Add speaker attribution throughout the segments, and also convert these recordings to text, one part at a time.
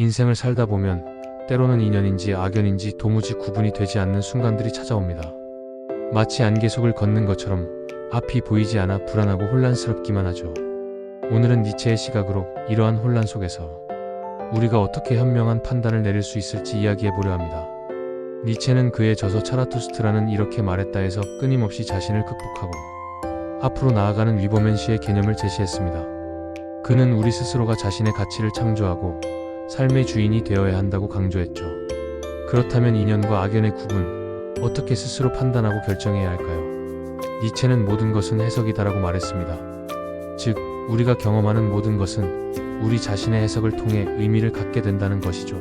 Speaker 1: 인생을 살다 보면 때로는 인연인지 악연인지 도무지 구분이 되지 않는 순간들이 찾아옵니다. 마치 안개 속을 걷는 것처럼 앞이 보이지 않아 불안하고 혼란스럽기만 하죠. 오늘은 니체의 시각으로 이러한 혼란 속에서 우리가 어떻게 현명한 판단을 내릴 수 있을지 이야기해 보려 합니다. 니체는 그의 저서 차라투스트라는 이렇게 말했다 해서 끊임없이 자신을 극복하고 앞으로 나아가는 위버맨시의 개념을 제시했습니다. 그는 우리 스스로가 자신의 가치를 창조하고 삶의 주인이 되어야 한다고 강조했죠. 그렇다면 인연과 악연의 구분, 어떻게 스스로 판단하고 결정해야 할까요? 니체는 모든 것은 해석이다라고 말했습니다. 즉, 우리가 경험하는 모든 것은 우리 자신의 해석을 통해 의미를 갖게 된다는 것이죠.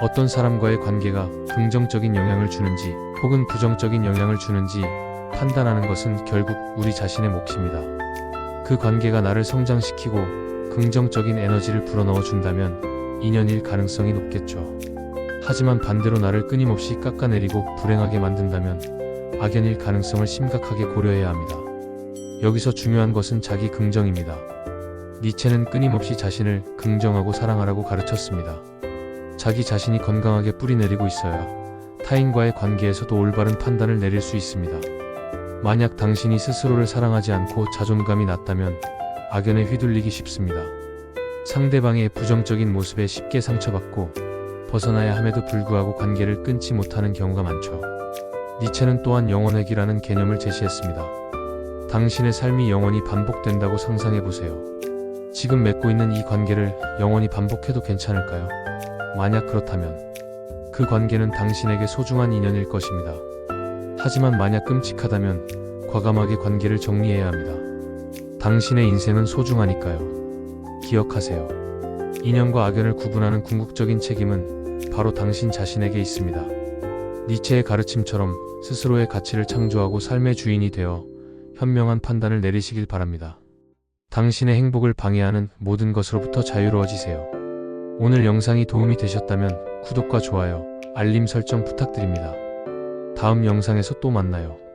Speaker 1: 어떤 사람과의 관계가 긍정적인 영향을 주는지 혹은 부정적인 영향을 주는지 판단하는 것은 결국 우리 자신의 몫입니다. 그 관계가 나를 성장시키고 긍정적인 에너지를 불어넣어 준다면 인연일 가능성이 높겠죠. 하지만 반대로 나를 끊임없이 깎아내리고 불행하게 만든다면 악연일 가능성을 심각하게 고려해야 합니다. 여기서 중요한 것은 자기 긍정입니다. 니체는 끊임없이 자신을 긍정하고 사랑하라고 가르쳤습니다. 자기 자신이 건강하게 뿌리내리고 있어야 타인과의 관계에서도 올바른 판단을 내릴 수 있습니다. 만약 당신이 스스로를 사랑하지 않고 자존감이 낮다면 악연에 휘둘리기 쉽습니다. 상대방의 부정적인 모습에 쉽게 상처받고 벗어나야 함에도 불구하고 관계를 끊지 못하는 경우가 많죠. 니체는 또한 영원회귀라는 개념을 제시했습니다. 당신의 삶이 영원히 반복된다고 상상해 보세요. 지금 맺고 있는 이 관계를 영원히 반복해도 괜찮을까요? 만약 그렇다면 그 관계는 당신에게 소중한 인연일 것입니다. 하지만 만약 끔찍하다면 과감하게 관계를 정리해야 합니다. 당신의 인생은 소중하니까요. 기억하세요. 인연과 악연을 구분하는 궁극적인 책임은 바로 당신 자신에게 있습니다. 니체의 가르침처럼 스스로의 가치를 창조하고 삶의 주인이 되어 현명한 판단을 내리시길 바랍니다. 당신의 행복을 방해하는 모든 것으로부터 자유로워지세요. 오늘 영상이 도움이 되셨다면 구독과 좋아요, 알림 설정 부탁드립니다. 다음 영상에서 또 만나요.